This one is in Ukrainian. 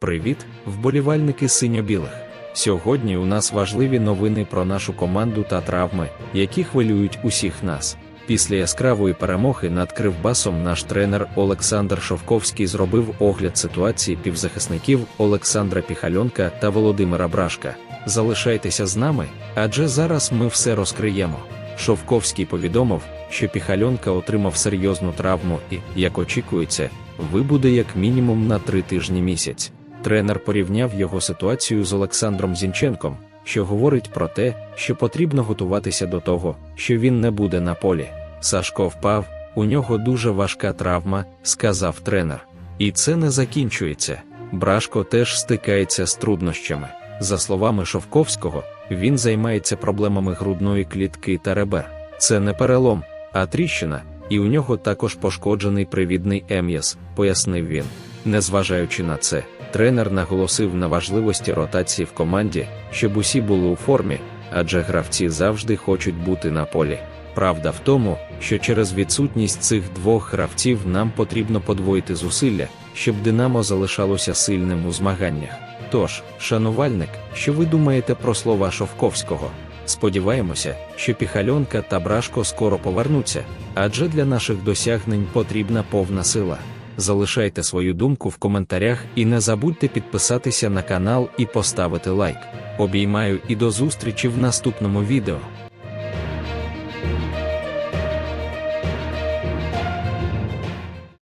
Привіт, вболівальники синьо-білих. Сьогодні у нас важливі новини про нашу команду та травми, які хвилюють усіх нас. Після яскравої перемоги над Кривбасом наш тренер Олександр Шовковський зробив огляд ситуації півзахисників Олександра Піхальонка та Володимира Брашка. Залишайтеся з нами, адже зараз ми все розкриємо. Шовковський повідомив, що Піхальонка отримав серйозну травму і, як очікується, вибуде як мінімум на три тижні місяць. Тренер порівняв його ситуацію з Олександром Зінченком, що говорить про те, що потрібно готуватися до того, що він не буде на полі. Сашко впав, у нього дуже важка травма, сказав тренер. І це не закінчується. Брашко теж стикається з труднощами. За словами Шовковського, він займається проблемами грудної клітки та ребер. Це не перелом, а тріщина, і у нього також пошкоджений привідний ем'яз, пояснив він. Незважаючи на це, тренер наголосив на важливості ротації в команді, щоб усі були у формі, адже гравці завжди хочуть бути на полі. Правда в тому, що через відсутність цих двох гравців нам потрібно подвоїти зусилля, щоб Динамо залишалося сильним у змаганнях. Тож, шанувальник, що ви думаєте про слова Шовковського? Сподіваємося, що Піхальонка та Брашко скоро повернуться, адже для наших досягнень потрібна повна сила. Залишайте свою думку в коментарях і не забудьте підписатися на канал і поставити лайк. Обіймаю і до зустрічі в наступному відео.